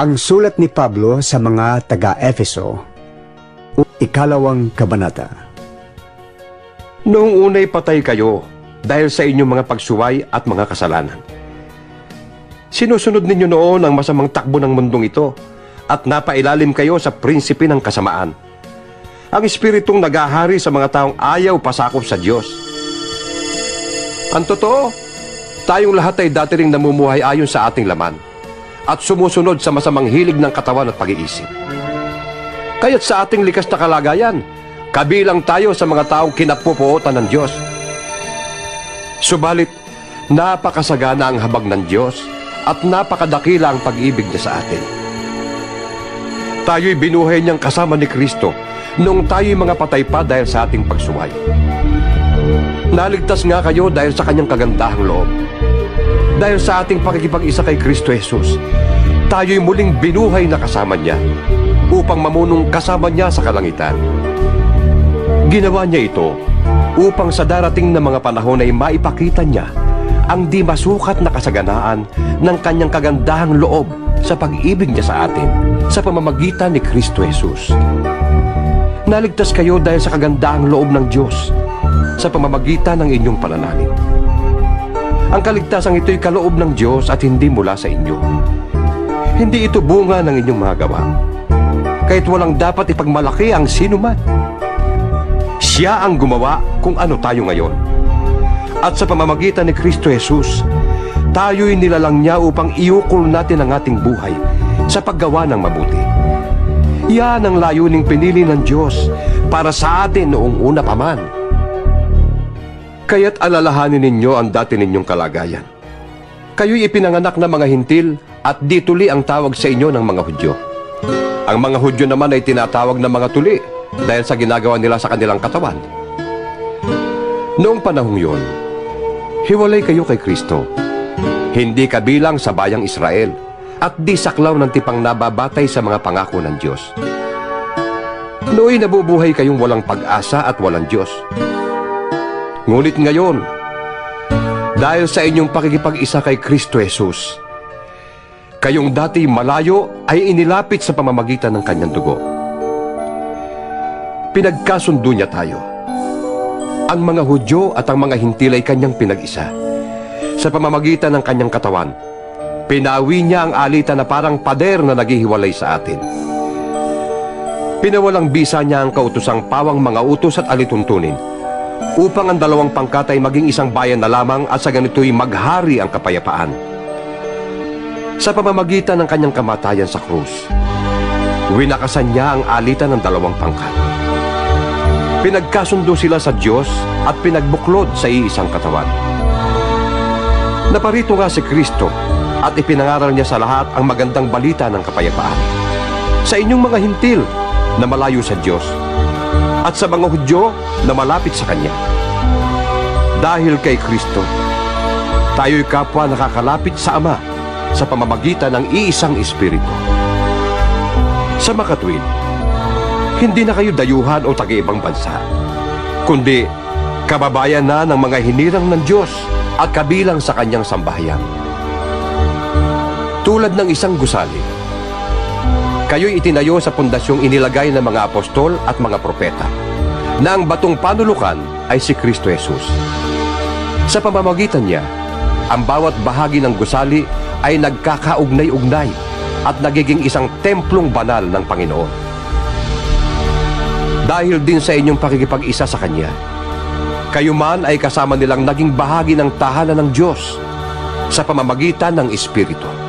Ang sulat ni Pablo sa mga taga-Efeso, ikalawang kabanata. Noong unay patay kayo dahil sa inyong mga pagsuway at mga kasalanan. Sinusunod ninyo noon ang masamang takbo ng mundong ito at napailalim kayo sa prinsipe ng kasamaan. Ang espiritong nagahari sa mga taong ayaw pasakop sa Diyos. Ang totoo, tayong lahat ay dati ring namumuhay ayon sa ating laman at sumusunod sa masamang hilig ng katawan at pag-iisip. Kaya't sa ating likas na kalagayan, kabilang tayo sa mga taong kinapupuotan ng Diyos. Subalit, napakasagana ang habag ng Diyos at napakadakila ang pag-ibig niya sa atin. Tayo'y binuhay niyang kasama ni Kristo noong tayo'y mga patay pa dahil sa ating pagsuway. Naligtas nga kayo dahil sa kanyang kagandahang loob. Dahil sa ating pakikipag-isa kay Kristo Jesus, tayo'y muling binuhay na kasama niya upang mamunong kasama niya sa kalangitan. Ginawa niya ito upang sa darating na mga panahon ay maipakita niya ang di masukat na kasaganaan ng kanyang kagandahang loob sa pag-ibig niya sa atin sa pamamagitan ni Kristo Jesus. Naligtas kayo dahil sa kagandahang loob ng Diyos sa pamamagitan ng inyong pananalig. Ang kaligtasan ito'y kaloob ng Diyos at hindi mula sa inyo. Hindi ito bunga ng inyong mga gawa. Kahit walang dapat ipagmalaki ang sino man. Siya ang gumawa kung ano tayo ngayon. At sa pamamagitan ni Kristo Jesus, tayo'y nilalang niya upang iukol natin ang ating buhay sa paggawa ng mabuti. Yan ang layuning pinili ng Diyos para sa atin noong una pa man. Kaya't alalahanin ninyo ang dati ninyong kalagayan. Kayo'y ipinanganak na mga hintil at di tuli ang tawag sa inyo ng mga Hudyo. Ang mga Hudyo naman ay tinatawag na mga tuli dahil sa ginagawa nila sa kanilang katawan. Noong panahong yon, hiwalay kayo kay Kristo. Hindi kabilang sa bayang Israel at di saklaw ng tipang nababatay sa mga pangako ng Diyos. Nooy nabubuhay kayong walang pag-asa at walang Diyos. Ngunit ngayon, dahil sa inyong pakikipag-isa kay Kristo Jesus, kayong dati malayo ay inilapit sa pamamagitan ng kanyang dugo. Pinagkasundo niya tayo. Ang mga Hudyo at ang mga Hintil ay kanyang pinag-isa. Sa pamamagitan ng kanyang katawan, pinawi niya ang alitan na parang pader na naghihiwalay sa atin. Pinawalang bisa niya ang kautusang pawang mga utos at alituntunin upang ang dalawang pangkat ay maging isang bayan na lamang at sa ganito'y maghari ang kapayapaan. Sa pamamagitan ng kanyang kamatayan sa krus, winakasan niya ang alitan ng dalawang pangkat. Pinagkasundo sila sa Diyos at pinagbuklod sa iisang katawan. Naparito nga si Kristo at ipinangaral niya sa lahat ang magandang balita ng kapayapaan. Sa inyong mga hintil na malayo sa Diyos at sa mga Hudyo na malapit sa Kanya. Dahil kay Kristo, tayo'y kapwa nakakalapit sa Ama sa pamamagitan ng iisang Espiritu. Sa makatwid, hindi na kayo dayuhan o taga-ibang bansa, kundi kababayan na ng mga hinirang ng Diyos at kabilang sa kanyang sambahayan. Tulad ng isang gusali, kayo'y itinayo sa pundasyong inilagay ng mga apostol at mga propeta, na ang batong panulukan ay si Kristo Jesus. Sa pamamagitan niya, ang bawat bahagi ng gusali ay nagkakaugnay-ugnay at nagiging isang templong banal ng Panginoon. Dahil din sa inyong pakikipag-isa sa Kanya, kayo man ay kasama nilang naging bahagi ng tahanan ng Diyos sa pamamagitan ng Espiritu.